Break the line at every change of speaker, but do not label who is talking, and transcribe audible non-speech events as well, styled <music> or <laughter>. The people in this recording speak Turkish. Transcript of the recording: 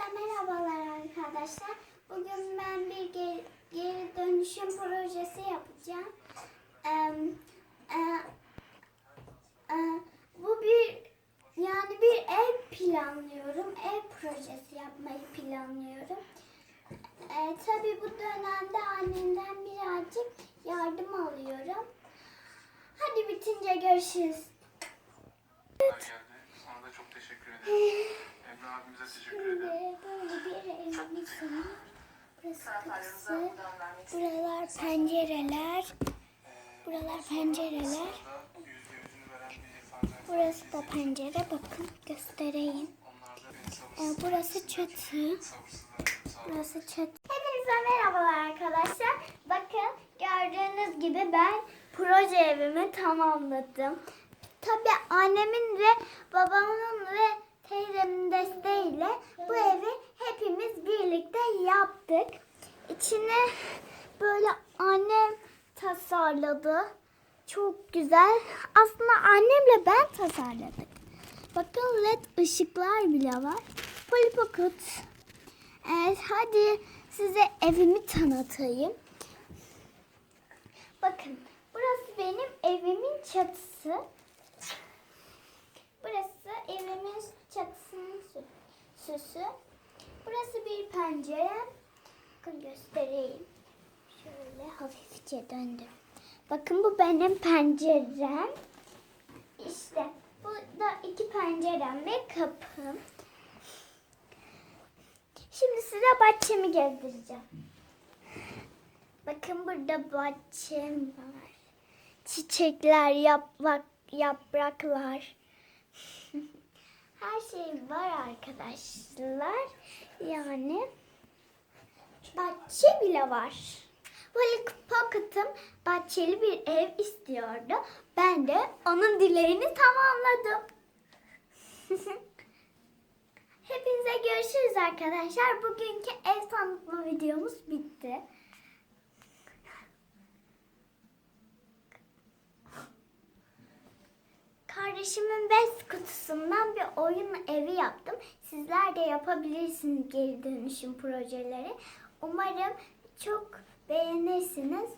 Hepinize merhabalar arkadaşlar. Bugün ben bir geri, geri dönüşüm projesi yapacağım. Ee, e, e, bu bir yani bir ev planlıyorum. Ev projesi yapmayı planlıyorum. Ee, tabii bu dönemde annemden birazcık yardım alıyorum. Hadi bitince görüşürüz.
geldi. Sana da çok teşekkür ederim. Emre abimize teşekkür ederim.
böyle bir evin içine burası kapısı, buralar pencereler, buralar pencereler, burası da pencere bakın göstereyim. Ee, burası çatı, burası çatı. Hepinize merhabalar arkadaşlar. Bakın gördüğünüz gibi ben proje evimi tamamladım. Tabii annemin ve babamın ve teyzemin desteğiyle bu evi hepimiz birlikte yaptık. İçine böyle annem tasarladı. Çok güzel. Aslında annemle ben tasarladık. Bakın led ışıklar bile var. Polly. Evet, hadi size evimi tanıtayım. Bakın burası benim evimin çatısı. Burası evimin çatısının sü- süsü. Burası bir pencere. Bakın göstereyim. Şöyle hafifçe döndüm. Bakın bu benim pencerem. İşte bu da iki pencerem ve kapım. Şimdi size bahçemi gezdireceğim. Bakın burada bahçem var. Çiçekler, yaprak, yapraklar. <laughs> Her şey var arkadaşlar. Yani bahçe bile var. Böyle Pocket'ım bahçeli bir ev istiyordu. Ben de onun dileğini tamamladım. <laughs> Hepinize görüşürüz arkadaşlar. Bugünkü ev tanıtma videomuz bitti. Kardeşimin bez kutusundan bir oyun evi yaptım. Sizler de yapabilirsiniz geri dönüşüm projeleri. Umarım çok beğenirsiniz.